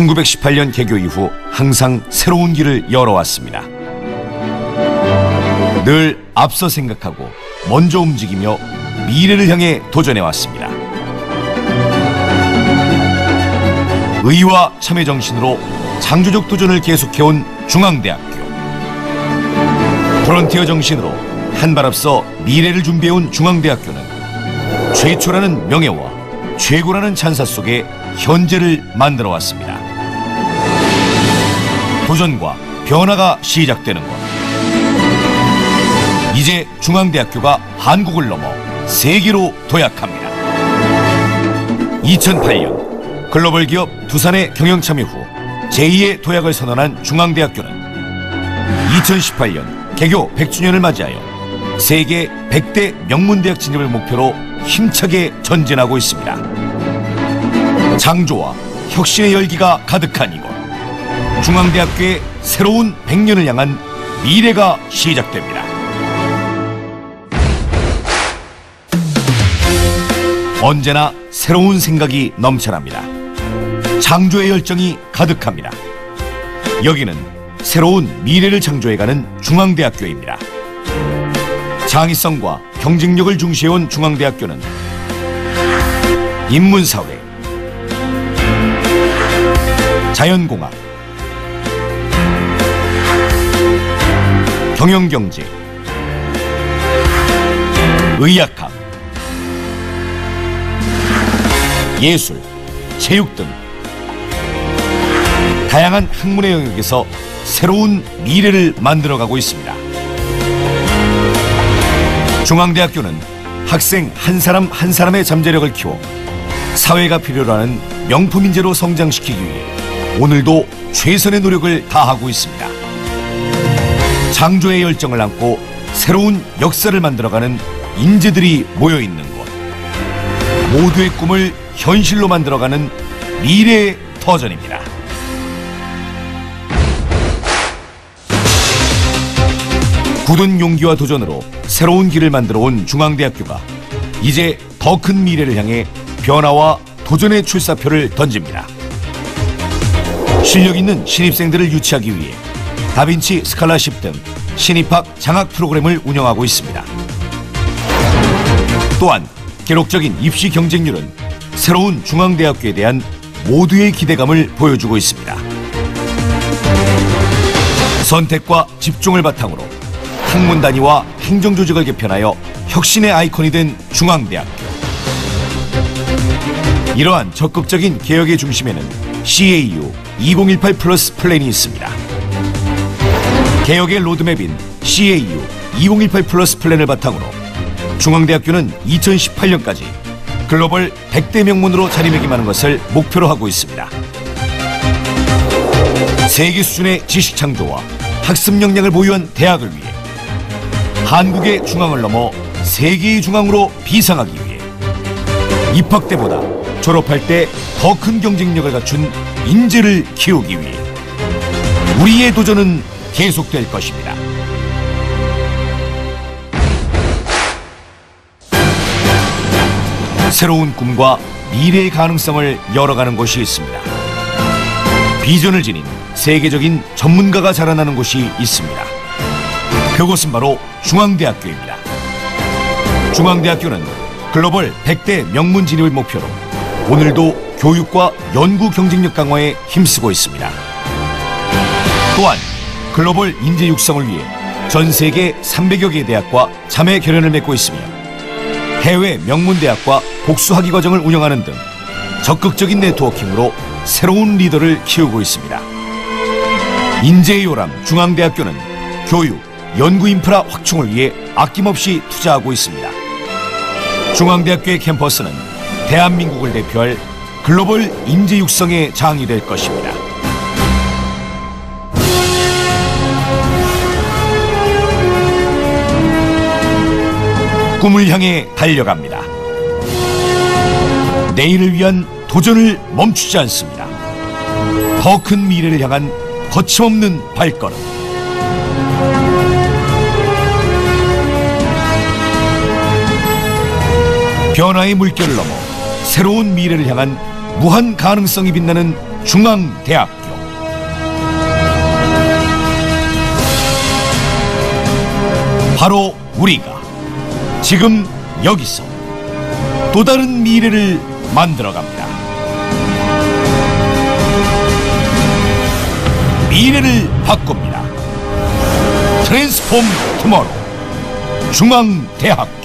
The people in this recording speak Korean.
1918년 개교 이후 항상 새로운 길을 열어왔습니다. 늘 앞서 생각하고 먼저 움직이며 미래를 향해 도전해왔습니다. 의와 참회 정신으로 창조적 도전을 계속해온 중앙대학교. 프론티어 정신으로 한 발 앞서 미래를 준비해온 중앙대학교는 최초라는 명예와 최고라는 찬사 속에 현재를 만들어 왔습니다. 도전과 변화가 시작되는 것. 이제 중앙대학교가 한국을 넘어 세계로 도약합니다. 2008년 글로벌 기업 두산의 경영 참여 후 제2의 도약을 선언한 중앙대학교는 2018년 개교 100주년을 맞이하여 세계 100대 명문대학 진입을 목표로 힘차게 전진하고 있습니다. 창조와 혁신의 열기가 가득한 이곳 중앙대학교의 새로운 100년을 향한 미래가 시작됩니다. 언제나 새로운 생각이 넘쳐납니다. 창조의 열정이 가득합니다. 여기는 새로운 미래를 창조해가는 중앙대학교입니다. 창의성과 경쟁력을 중시해온 중앙대학교는 인문사회, 자연공학, 경영경제, 의학학, 예술, 체육 등 다양한 학문의 영역에서 새로운 미래를 만들어가고 있습니다. 중앙대학교는 학생 한 사람 한 사람의 잠재력을 키워 사회가 필요로 하는 명품 인재로 성장시키기 위해 오늘도 최선의 노력을 다하고 있습니다. 창조의 열정을 안고 새로운 역사를 만들어가는 인재들이 모여 있는 곳. 모두의 꿈을 현실로 만들어가는 미래의 터전입니다. 굳은 용기와 도전으로 새로운 길을 만들어 온 중앙대학교가 이제 더 큰 미래를 향해 변화와 도전의 출사표를 던집니다. 실력 있는 신입생들을 유치하기 위해 다빈치 스칼라십 등 신입학 장학 프로그램을 운영하고 있습니다. 또한 기록적인 입시 경쟁률은 새로운 중앙대학교에 대한 모두의 기대감을 보여주고 있습니다. 선택과 집중을 바탕으로 학문 단위와 행정 조직을 개편하여 혁신의 아이콘이 된 중앙대학교. 이러한 적극적인 개혁의 중심에는 CAU 2018 플러스 플랜이 있습니다. 개혁의 로드맵인 CAU 2018 플러스 플랜을 바탕으로 중앙대학교는 2018년까지 글로벌 100대 명문으로 자리매김하는 것을 목표로 하고 있습니다. 세계 수준의 지식 창조와 학습 역량을 보유한 대학을 위해 한국의 중앙을 넘어 세계의 중앙으로 비상하기 위해 입학 때보다 졸업할 때 더 큰 경쟁력을 갖춘 인재를 키우기 위해 우리의 도전은 계속될 것입니다. 새로운 꿈과 미래의 가능성을 열어가는 곳이 있습니다. 비전을 지닌 세계적인 전문가가 자라나는 곳이 있습니다. 그곳은 바로 중앙대학교입니다. 중앙대학교는 글로벌 100대 명문 진입을 목표로 오늘도 교육과 연구 경쟁력 강화에 힘쓰고 있습니다. 또한 글로벌 인재 육성을 위해 전 세계 300여 개 대학과 자매 결연을 맺고 있으며 해외 명문 대학과 복수학위 과정을 운영하는 등 적극적인 네트워킹으로 새로운 리더를 키우고 있습니다. 인재의 요람 중앙대학교는 교육, 연구 인프라 확충을 위해 아낌없이 투자하고 있습니다. 중앙대학교의 캠퍼스는 대한민국을 대표할 글로벌 인재 육성의 장이 될 것입니다. 꿈을 향해 달려갑니다. 내일을 위한 도전을 멈추지 않습니다. 더 큰 미래를 향한 거침없는 발걸음. 변화의 물결을 넘어 새로운 미래를 향한 무한 가능성이 빛나는 중앙대학교 바로 우리가 지금 여기서 또 다른 미래를 만들어갑니다. 미래를 바꿉니다. 트랜스폼 투모로우 중앙대학교